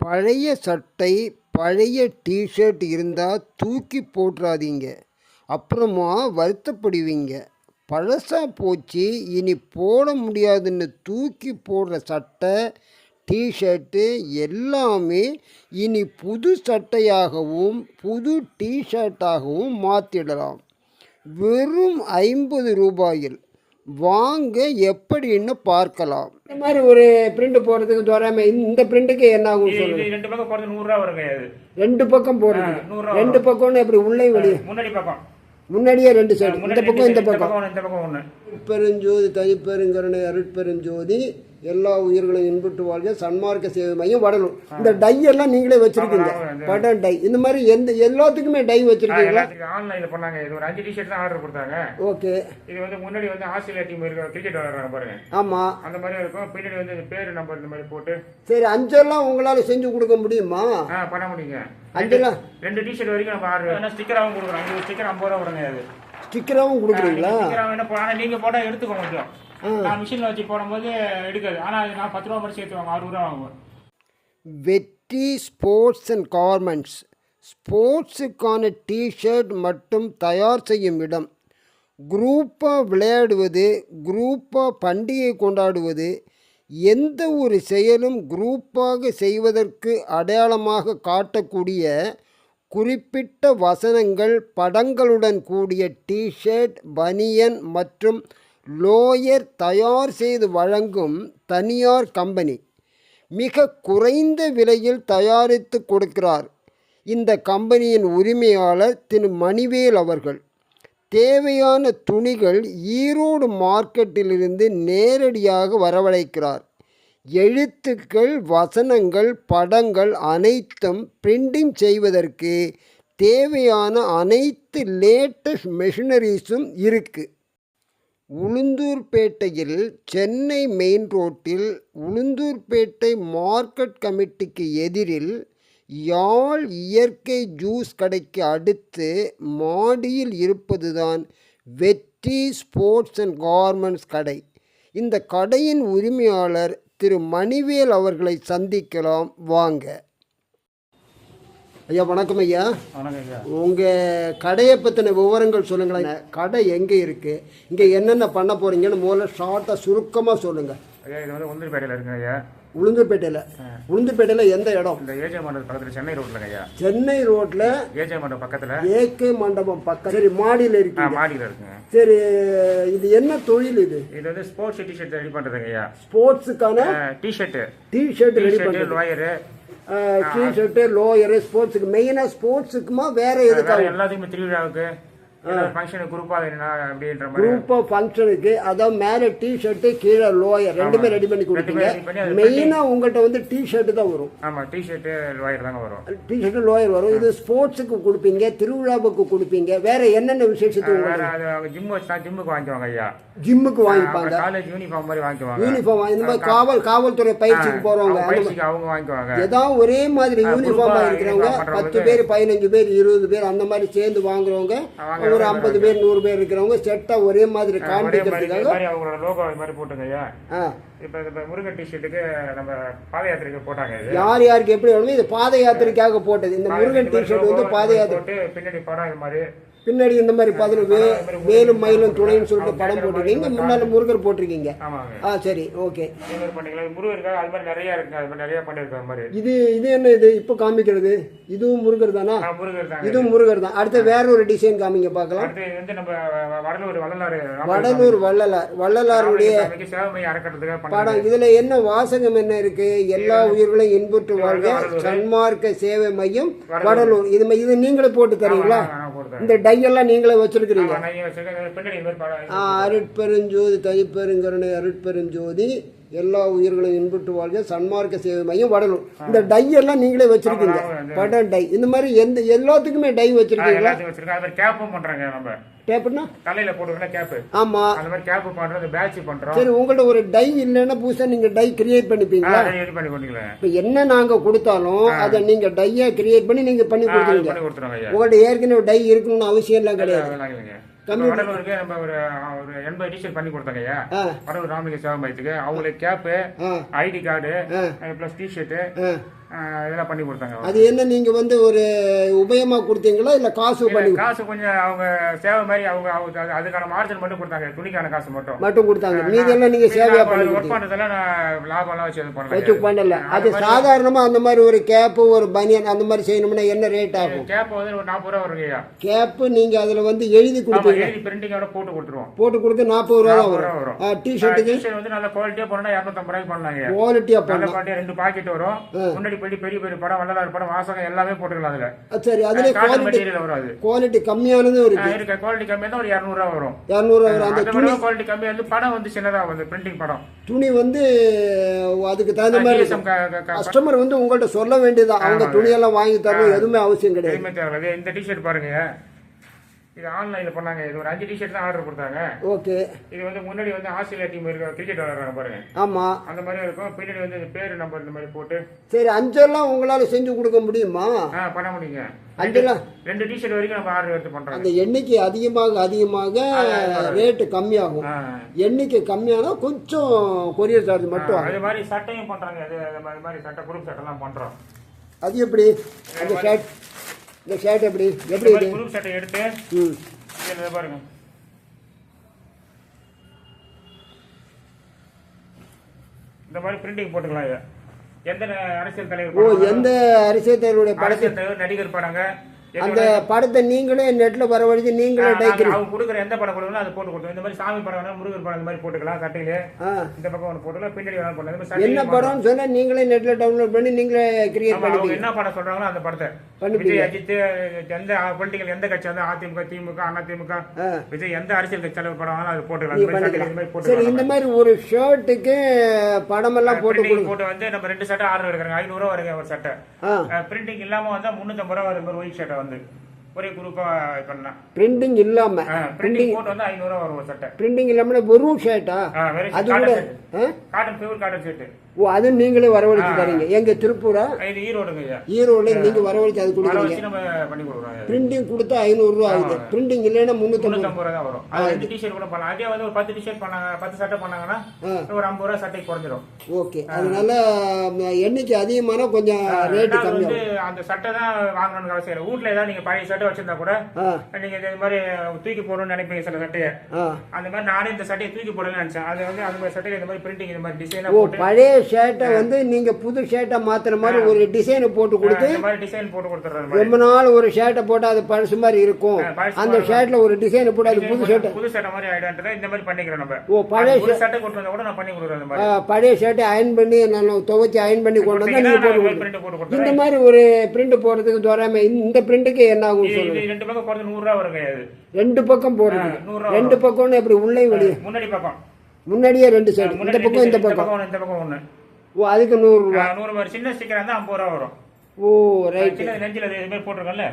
பழைய சட்டை பழைய டிஷர்ட் இருந்தால் தூக்கி போட்டுறாதீங்க அப்புறமா வருத்தப்படுவீங்க. பழசா போச்சு இனி போட முடியாதுன்னு தூக்கி போடுற சட்டை டிஷர்ட்டு எல்லாமே இனி புது சட்டையாகவும் புது டிஷர்ட்டாகவும் மாற்றிடலாம் வெறும் ஐம்பது ரூபாயில் வாங்க எப்படின்னு பார்க்கலாம். இந்த மாதிரி ஒரு பிரிண்ட் போடுறதுக்கு தோறாம இந்த பிரிண்ட்டுக்கு என்ன ஆகும் சொல்லுங்க. இது ரெண்டு பக்கம் போறது நூறு ரூபா வருங்க இது? ரெண்டு பக்கம் போடுறது. ரெண்டு பக்கம்னு எப்படி உள்ளே வெளியே? முன்னாடி பக்கம். முன்னாடியே ரெண்டு சைடு. இந்த பக்கம் இந்த இந்த பக்கம் ஒண்ணு, இந்த பக்கம் ஒண்ணு. பெருஞ்சோதி தனிப்பெருங்கருணை அருட்பெருஞ்சோதி எல்லா உயிர்களும் இன்புற்று வாழ்க சன்மார்க்க சேவை மையம் வடலூர். இந்த டை எல்லாம் நீங்களே வச்சிருக்கீங்க. படம் டை. இந்த மாதிரி எந்த எல்லாத்துக்குமே டை வச்சிருக்கீங்களா? எல்லாத்துக்கும் ஆன்லைன்ல பண்ணாங்க. இது ஒரு அஞ்சு டிஷர்ட் தான் ஆர்டர் கொடுத்தாங்க. ஓகே. இது வந்து முன்னாடி வந்து ஆஸ்திரேலியா டீம் இருக்க கிரிக்கெட் விளையாடுறாங்க பாருங்க. ஆமா. அந்த மாதிரி இருக்கும். பின்னாடி வந்து இந்த பேரு நம்பர் இந்த மாதிரி போட்டு. சரி அஞ்செல்லாம் உங்களால செஞ்சு கொடுக்க முடியுமா? ஆ பண்ண முடியுங்க. அஞ்செல்லாம். ரெண்டு டிஷர்ட் வரைக்கும் நம்ம ஆர்டர் ஸ்டிக்கராகவும் கொடுக்குறோம். அஞ்சு ஸ்டிக்கர் ஐம்பது ரூபா வருங்க அது. ஸ்டிக்கராகவும் கொடுக்குறீங்களா? நீங்க போட்டா எடுத்துக்கோ கொஞ்சம். நான் மிஷின்ல வச்சு போடும்போது எடுக்காது. ஆனா அது நான் பத்து ரூபா மட்டும் சேர்த்து வாங்க அறுபது ரூபா வாங்குவேன். வெற்றி ஸ்போர்ட்ஸ் அண்ட் கார்மெண்ட்ஸ் ஸ்போர்ட்ஸுக்கான டிஷர்ட் மட்டும் தயார் செய்யும் இடம். குரூப்பாக விளையாடுவது குரூப்பாக பண்டிகை கொண்டாடுவது எந்த ஒரு செயலும் குரூப்பாக செய்வதற்கு அடையாளமாக காட்டக்கூடிய குறிப்பிட்ட வசனங்கள் படங்களுடன் கூடிய டிஷர்ட் பனியன் மற்றும் லோயர் தயார் செய்து வழங்கும் தனியார் கம்பெனி மிக குறைந்த விலையில் தயாரித்து கொடுக்கிறார். இந்த கம்பெனியின் உரிமையாளர் திரு. மணிவேல் அவர்கள். தேவையான துணிகள் ஈரோடு மார்க்கெட்டிலிருந்து நேரடியாக வரவழைக்கிறார். எழுத்துக்கள் வசனங்கள் படங்கள் அனைத்தும் பிரிண்டிங் செய்வதற்கு தேவையான அனைத்து லேட்டஸ்ட் மெஷினரிஸும் இருக்குது உளுந்தூர்பேட்டையில் சென்னை மெயின் ரோட்டில் உளுந்தூர்பேட்டை மார்க்கெட் கமிட்டிக்கு எதிரில் யாழ் இயற்கை ஜூஸ் கடைக்கு அடுத்து மாடியில் இருப்பதுதான் வெற்றி ஸ்போர்ட்ஸ் அண்ட் கார்மெண்ட்ஸ் கடை. இந்த கடையின் உரிமையாளர் திரு மணிவேல் அவர்களை சந்திக்கலாம். வாங்க. ஐயா வணக்கம் ஐயா. வணக்கம் ஐயா. உங்கள் கடையை பற்றின விவரங்கள் சொல்லுங்களேன். கடை எங்கே இருக்குது இங்கே என்னென்ன பண்ண போகிறீங்கன்னு முதல்ல ஷார்ட்டாக சுருக்கமாக சொல்லுங்கள் ஐயா இது வந்து உளுந்தூர்பேட்டையில் இருக்குங்க ஐயா. உளுந்தூர்பேட்டையில். உளுந்தூர்பேட்டையில் எந்த இடம்? இந்த ஏஜே மண்டபம் பக்கத்தில் சென்னை ரோட்லங்க ஐயா. சென்னை ரோட்டில் ஏஜே மண்டபம் பக்கத்தில். ஏகே மண்டபம் பக்கம் சரி மாடியில் இருக்கு மாடியில் இருக்குங்க. சரி இது என்ன தொழில் இது? இது வந்து ஸ்போர்ட்ஸ் டிஷர்ட் ரெடி பண்ணுறதுங்க ஐயா. ஸ்போர்ட்ஸுக்கான டிஷர்ட்டு டிஷர்ட் ரெடி பண்ணுறது லோயரு டிஷர்ட்டு லோயரு ஸ்போர்ட்ஸுக்கு மெயினாக ஸ்போர்ட்ஸுக்குமா வேற எதுக்காக எல்லாத்துக்குமே திருவிழாவுக்கு ஃபங்க்ஷனுக்கு குரூப்பாக வேணும்னா அப்படின்ற மாதிரி. குரூப் ஆஃப் ஃபங்க்ஷனுக்கு அதான் மேலே டிஷர்ட்டு கீழே லோயர் ரெண்டுமே ரெடி பண்ணி கொடுப்பீங்க. மெயினாக உங்கள்கிட்ட வந்து டிஷர்ட்டு தான் வரும். ஆமாம் டிஷர்ட்டு லோயர் தாங்க வரும். டிஷர்ட்டு லோயர் வரும். இது ஸ்போர்ட்ஸுக்கு கொடுப்பீங்க திருவிழாவுக்கு கொடுப்பீங்க. வேற என்னென்ன விசேஷத்துக்கு ஜிம் வச்சு ஜிம்முக்கு வாங்கிக்குவாங்க ஐயா. ஜிம்முக்கு வாங்கிப்பாங்க. காலேஜ் யூனிஃபார்ம் மாதிரி வாங்கிக்குவாங்க. யூனிஃபார்ம் இந்த மாதிரி காவல் காவல்துறை பயிற்சிக்கு போறவங்க அவங்க வாங்கிக்குவாங்க. ஏதாவது ஒரே மாதிரி யூனிஃபார்மா இருக்கிறவங்க பத்து பேர் பதினஞ்சு பேர் இருபது பேர் அந்த மாதிரி சேர்ந்து வாங்குறவங்க ஒரு ஐம்பது பேர் நூறு பேர் இருக்கிறவங்க செட்டா ஒரே மாதிரி காண்பிக்கிறதுக்காக அவங்களோட லோகோ இது மாதிரி போட்டுங்க ஐயா இப்போ இந்த முருகன் டிஷர்ட்டுக்கு நம்ம பாத யாத்திரைக்கு போட்டாங்க யார் யாருக்கு எப்படி வேணுமோ இது பாத யாத்திரைக்காக போட்டது. இந்த முருகன் டிஷர்ட் வந்து பாத யாத்திரை பின்னாடி படம் இது மாதிரி பின்னாடி இந்த மாதிரி பதினு வே வேலும் மயிலும் துணைன்னு சொல்லிட்டு படம் போட்டிருக்கீங்க. முன்னால முருகர் போட்டிருக்கீங்க. ஆ சரி ஓகே. இது இது முருகருக்காக அது மாதிரி நிறைய இருக்குங்க அது மாதிரி நிறைய பண்ணியிருக்காங்க மாதிரி. இது இது என்ன இது? இப்போ காமிக்கிறது? இதுவும் முருகர் தானா? இதுவும் முருகர் தான். அடுத்து வேற ஒரு டிசைன் காமிங்க பார்க்கலாம். வடலூர் வள்ளலார் வள்ளலாருடைய படம். இதுல என்ன வாசகம் என்ன இருக்கு? எல்லா உயிர்களையும் இன்புற்று வாழ்க. சன்மார்க்க சேவை மையம் வடலூர். இது இது நீங்களே போட்டு தரீங்களா? இந்த டை எல்லாம் நீங்களே வச்சிருக்கிறீங்க. அருட்பெருஞ்சோதி தனிப்பெருங்கருணை அருட்பெருஞ்சோதி. எல்லா உயிர்களும் இன்புற்று வாழ்க. சன்மார்க்க சேவை மையம் வடலூர். இந்த டை எல்லாம் நீங்களே வச்சிருக்கீங்க. படம் டை. இந்த மாதிரி எந்த எல்லாத்துக்குமே டை வச்சிருக்கீங்களா? கேப்பும் பண்றாங்க நம்ம. டேப்புன்னா தலையில போட்டுக்கணும் கேப்பு. ஆமா. அந்த மாதிரி கேப்பு பண்றது பேட்ச் பண்றோம். சரி உங்கள்ட்ட ஒரு டை இல்லைன்னா புதுசா நீங்க டை கிரியேட் பண்ணிப்பீங்களா? பண்ணி இப்போ என்ன நாங்க கொடுத்தாலும் அதை நீங்க டையா கிரியேட் பண்ணி நீங்க பண்ணி ஐயா. உங்கள்ட்ட ஏற்கனவே டை இருக்கணும்னு அவசியம் எல்லாம் கிடையாது. வடலூருக்கு நம்ம ஒரு ஒரு எண்பது டிஷர்ட் பண்ணி கொடுத்தாங்க ஐயா. வடலூர் ராமலிங்க சேவை மையத்துக்கு அவங்களுக்கு cap ID card. Plus T shirt ஆ. இதெல்லாம் பண்ணி கொடுத்தாங்க அது என்ன நீங்க வந்து ஒரு உபயமா கொடுத்தீங்களா இல்ல காசு பண்ணி காசு கொஞ்சம் அவங்க சேவை மாதிரி அவங்க அவங்க அது- அதுக்கான மார்ஜின் மட்டும் கொடுத்தாங்க துணிக்கான காசு மட்டும். மட்டும் கொடுத்தாங்க. மீதெல்லாம் நீங்க சேவையா பண்ணி ஒர்க் பண்றதெல்லாம் நான் லாபம்லாம் வச்சு இது வச்சு பண்ணல பண்ணல. அது சாதாரணமா அந்த மாதிரி ஒரு கேப்பு ஒரு பனியன் அந்த மாதிரி செய்யணும்னா என்ன ரேட் ஆகும்? கேப் வந்து ஒரு நாற்பது ரூபா வருங்க ஐயா. கேப்பு நீங்க அதுல வந்து எழுதி கொடுத்தீங்க எழுதி பிரிண்டிங்கோட போட்டு கொடுத்துருவோம். போட்டு கொடுத்து நாற்பது ரூபா வரும். டிஷர்ட்டுக்கு டிஷர்ட் வந்து நல்ல குவாலிட்டியா போனா இரநூத்தம்பது ரூபாய்க்கு பண்ணலாங்க குவாலிட்டியா நல்ல பண்ணலாம். ரெண்டு பாக்கெட் வரும். முன்னாடி பெரிய பெரிய பெரிய படம் வள்ளலார் படம் வாசகம் எல்லாமே போட்டுக்கலாம் அதுல. அது சரி அதுல குவாலிட்டி மெட்டீரியல் வரும் அது குவாலிட்டி கம்மியானதும் இருக்கு. குவாலிட்டி கம்மியா தான் ஒரு இரநூறுவா வரும். இரநூறு வரும். அந்த மாதிரி குவாலிட்டி கம்மியா வந்து படம் வந்து சின்னதா வந்து பிரிண்டிங் படம். துணி வந்து அதுக்கு தகுந்த மாதிரி கஸ்டமர் வந்து உங்கள்ட்ட சொல்ல வேண்டியதுதான். அவங்க துணியெல்லாம் வாங்கி தரணும் எதுவுமே அவசியம் கிடையாது. இந்த டிஷர்ட் பாருங்க. இது ஆன்லைன்ல பண்ணாங்க. இது ஒரு அஞ்சு டிஷர்ட் தான் ஆர்டர் கொடுத்தாங்க. ஓகே. இது வந்து முன்னாடி வந்து ஆஸ்திரேலியா டீம் இருக்க கிரிக்கெட் விளையாடுறாங்க பாருங்க. ஆமா. அந்த மாதிரி இருக்கும். பின்னாடி வந்து இந்த பேரு நம்பர் இந்த மாதிரி போட்டு. சரி அஞ்செல்லாம் உங்களால செஞ்சு கொடுக்க முடியுமா? ஆ பண்ண முடியுங்க. அஞ்செல்லாம் ரெண்டு டிஷர்ட் வரைக்கும் நம்ம ஆர்டர் எடுத்து பண்றாங்க. அந்த எண்ணிக்கை அதிகமாக அதிகமாக ரேட்டு கம்மியாகும். எண்ணிக்கை கம்மியானா கொஞ்சம் கொரியர் சார்ஜ் மட்டும் அது மாதிரி சட்டையும் பண்றாங்க. அது மாதிரி- சட்டை குரூப் சட்டைலாம் பண்றோம். அது எப்படி? அந்த ஷர்ட் இந்த ஷர்ட் எப்படி? எப்படி இது? குரூப் சட்டை எடுத்து ம். இதுல இதை பாருங்க. இந்த மாதிரி பிரிண்டிங் போட்டுக்கலாம் இதை. எந்த அரசியல் தலைவர் ஓ எந்த அரசியல் தலைவருடைய படத்தை அரசியல் தலைவர் நடிகர் படங்க. அந்த படத்தை நீங்களே நெட்ல வரவழைச்சு நீங்களே நாங்க டைக்கிறீங்க அவங்க கொடுக்குற எந்த படம் கொடுக்கணும் அதை போட்டு கொடுத்தோம் இந்த மாதிரி சாமி படம் வேணா, முருகர் படம் இந்த மாதிரி போட்டுக்கலாம் கட்டையிலே இந்த பக்கம் ஒன்று போட்டுக்கலாம் பின்னாடி வேணா போடலாம் என்ன படம்னு சொன்னா நீங்களே நெட்ல டவுன்லோட் பண்ணி நீங்களே கிரியேட் பண்ணிப்பீங்க. என்ன படம் சொல்றாங்களோ அந்த படத்தை. விஜய் அஜித் எந்த பொலிட்டிக்கல் எந்த கட்சி வந்து அதிமுக திமுக அண்ணா திமுக ஆ. விஜய் எந்த அரசியல் கட்சி தலைவர் படம் வேணாலும் அது போட்டுக்கலாம். இந்த மாதிரி சரி இந்த ஒரு ஷர்ட்டுக்கு படமெல்லாம் போட்டு பிரிண்டிங் கொடுங்க. போட்டு வந்து நம்ம ரெண்டு சட்டை ஆர்டர் எடுக்கிறாங்க. ஐநூறு ரூபா வருங்க ஒரு சட்டை பிரிண்டிங் இல்லாம வந்தா முன்னூத்தம்பது ரூபா வரும் ஒரு ஒயிட் ஷர்ட்டை வந்து. ஒரே குரூப்பா பண்ணா பிரிண்டிங் இல்லாம. பிரிண்டிங் போட்டு வந்து ஐநூறு ரூபா வரும் சட்டை பிரிண்டிங் இல்லாம வெறும் ஷர்ட்டா அது காட்டன் பியூர் காட்டன் ஷர்ட் ஓ அது நீங்களே வரவழைச்சு தரீங்க. எங்க திருப்பூரா? ஈரோடு நீங்க வரவழைச்சு அது கொடுக்குறீங்க. பிரிண்டிங் கொடுத்தா ஐநூறு ரூபா ஆகுது. பிரிண்டிங் இல்லைன்னா முன்னூத்தம்பது. ரூபா வரும். அது டிஷர்ட் கூட பண்ணலாம். அதே வந்து ஒரு பத்து டிஷர்ட் பண்ணாங்க பத்து சட்டை பண்ணாங்கன்னா ஒரு ஐம்பது ரூபா சட்டை குறைஞ்சிரும். ஓகே. அதனால எண்ணிக்கை அதிகமான கொஞ்சம் கம்மியாகும். வந்து அந்த சட்டை தான் வாங்கணும்னு அவசியம் இல்லை. வீட்ல ஏதாவது நீங்க பழைய சட்டை வச்சிருந்தா கூட நீங்க இது மாதிரி தூக்கி போடணும்னு நினைப்பீங்க சில சட்டையை. அந்த மாதிரி நானே இந்த சட்டையை தூக்கி போடணும்னு நினைச்சேன். அது வந்து அந்த மாதிரி சட்டையில இந்த மாதிரி பிரிண்டிங் இந்த மாதிரி டிசைனா பழைய ஷர்ட்டை வந்து நீங்க புது ஷர்ட்டை மாத்துற மாதிரி ஒரு டிசைனை போட்டு கொடுத்து ரொம்ப நாள் ஒரு ஷர்ட்டை போட்டு அது பழசு மாதிரி இருக்கும். அந்த ஷர்ட்ல ஒரு டிசைனை போட்டு அது புது ஷர்ட் புது சட்டை மாதிரி ஆயிடும்ன்றதை இந்த மாதிரி பண்ணிக்கிறோம் நம்ம. ஓ பழைய ஒரு சட்டை கொண்டு வந்தா கூட நான் பண்ணி கொடுக்குறேன் பழைய ஷர்ட்டை அயன் பண்ணி நல்லா துவைச்சு அயன் பண்ணி கொண்டு வந்தா நீங்க போட்டு கொடுத்துறேன். இந்த மாதிரி ஒரு பிரிண்ட் போடுறதுக்கு தோறாம இந்த பிரிண்ட்டுக்கு என்ன ஆகும் இது சொல்லுங்க. இது ரெண்டு பக்கம் போறது நூறு ரூபா வருங்க அது ரெண்டு பக்கம் போடுறது. ரெண்டு பக்கம்னு எப்படி உள்ளே வெளியே? முன்னாடி பக்கம். முன்னாடியே ரெண்டு சைடு இந்த பக்கம் இந்த பக்கம். இந்த பக்கம் ஒண்ணு. ஓ அதுக்கு நூறு நூறு மாதிரி சின்ன ஸ்டிக்கர் இருந்தா ஐம்பது ரூபா வரும். ஓ ரைட் சின்ன நெஞ்சில் இது மாதிரி போட்டிருக்கோம்ல.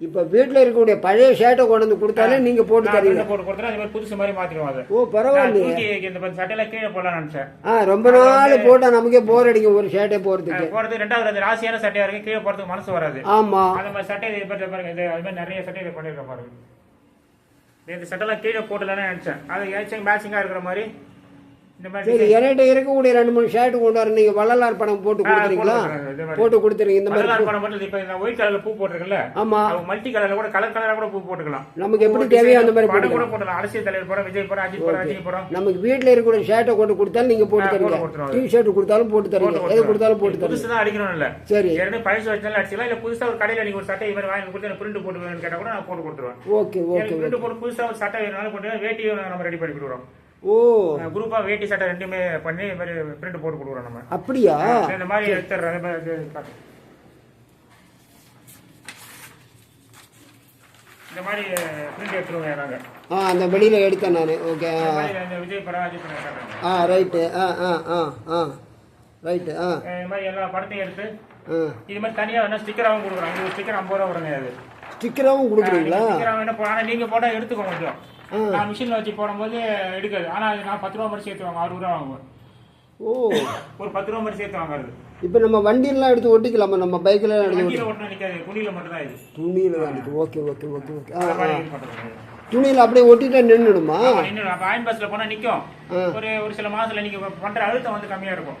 இப்ப வீட்டுல இருக்கக்கூடிய பழைய ஷர்ட்டை கொண்டு வந்து கொடுத்தாலே நீங்க போட்டு வெளில போட்டு கொடுத்துறேன் அது மாதிரி புதுசு மாதிரி மாத்திடுவோம் அதை. ஓ பரவாயில்லையே. தூக்கி இந்த சட்டையில கீழே போடலாம்னு நினைச்சேன். ஆ ரொம்ப நாள் போட்டா நமக்கே போர் அடிக்கும் ஒரு ஷர்ட்டை போறதுக்கு போறது ரெண்டாவது அது ராசியான சட்டையா இருக்கு. கீழே போறதுக்கு மனசு வராது. ஆமா. அந்த மாதிரி சட்டை இது பாருங்க பாருங்க இது அது மாதிரி நிறைய சட்டை இது பண்ணிருக்கேன் பாருங்க. இந்த சட்டெல்லாம் கீழே போட்டலன்னு நினச்சேன். அது ஏச்சும் மேட்சிங்காக இருக்கிற மாதிரி. சரி என்கிட்ட இருக்கக்கூடிய ரெண்டு மூணு ஷர்ட் கொண்டு வர நீங்க வள்ளலார் படம் போட்டு மாதிரி. போட்டு கொடுத்துறீங்க இந்த மாதிரி படம் மட்டும் இப்ப ஒயிட் கலர்ல பூ போட்டிருக்குல்ல ஆமா. மல்டி கலர்ல கூட கலர் கலரா கூட பூ போட்டுக்கலாம். நமக்கு எப்படி தேவையோ அந்த மாதிரி படம் கூட போடலாம் அரசியல் தலைவர் படம் விஜய் படம் அஜித் படம் ரஜினி படம். நமக்கு வீட்டுல இருக்கக்கூடிய ஷர்ட்டை கொண்டு கொடுத்தாலும் நீங்க போட்டு கொடுத்துருவாங்க. டி ஷர்ட் கொடுத்தாலும் போட்டு தரீங்க. எது கொடுத்தாலும் போட்டு தரீங்க. புதுசு தான் அடிக்கணும் இல்ல சரி. ஏற்கனவே பழசு வச்சாலும் அடிச்சுக்கலாம். இல்ல புதுசா ஒரு கடையில நீங்க ஒரு சட்டை இது மாதிரி வாங்கி கொடுத்து பிரிண்ட் போட்டு வேணும்னு கேட்டா கூட நான் போட்டு கொடுத்துருவேன். ஓகே ஓகே பிரிண்ட் போட்டு புதுசா ஒரு சட்டை வேணும்னாலும் போட்டு வேட்டியும் நம்ம ரெடி பண்ணி கொடுக்குறோம். ஓ. குரூப்பா வேட்டி சட்டை ரெண்டுமே பண்ணி இது மாதிரி பிரிண்ட் போட்டு கொடுக்குறோம் நம்ம. அப்படியா? இந்த மாதிரி எடுத்துடுறேன். இந்த மாதிரி பிரிண்ட் எடுத்துருவோம் நாங்க. ஆ அந்த வெளியில எடுத்தேன் நான். ஓகே விஜய் படம். ஆ ரைட்டு ஆ ஆ ஆ ஆ. ரைட்டு ஆ. இந்த மாதிரி எல்லா படத்தையும் எடுத்து இது மாதிரி தனியா வேணா ஸ்டிக்கராகவும் கொடுக்குறோம். இது ஸ்டிக்கர் ஐம்பது ரூபா வருங்க அது. ஸ்டிக்கராகவும் கொடுக்குறீங்களா? ஸ்டிக்கராக வேணா போ- ஆனா நீங்க போட்டா எடுத்துக்கோ கொஞ்சம். நான் மிஷின்ல வச்சு போடும்போது எடுக்காது. ஆனால் நான் பத்து ரூபா மட்டும் சேர்த்து வாங்க ஆறு ரூபா வாங்குவேன். ஓ. ஒரு பத்து ரூபா மட்டும் சேர்த்து வாங்குறது. இப்போ நம்ம வண்டியெல்லாம் எடுத்து ஓட்டிக்கலாமா நம்ம பைக்கில் எடுத்து ஓட்டணும் நிற்காது துணியில் மட்டும் தான் இது. துணியில் தான் இருக்குது ஓகே ஓகே ஓகே ஓகே. ஆ துணியில் அப்படியே ஒட்டிட்டா நின்றுடுமா நின்றுடும் அப்போ ஆயின் பஸ்ஸில் போனால் நிற்கும் ஒரு ஒரு சில மாதத்தில் நீங்கள் பண்ணுற அழுத்தம் வந்து கம்மியாக இருக்கும்.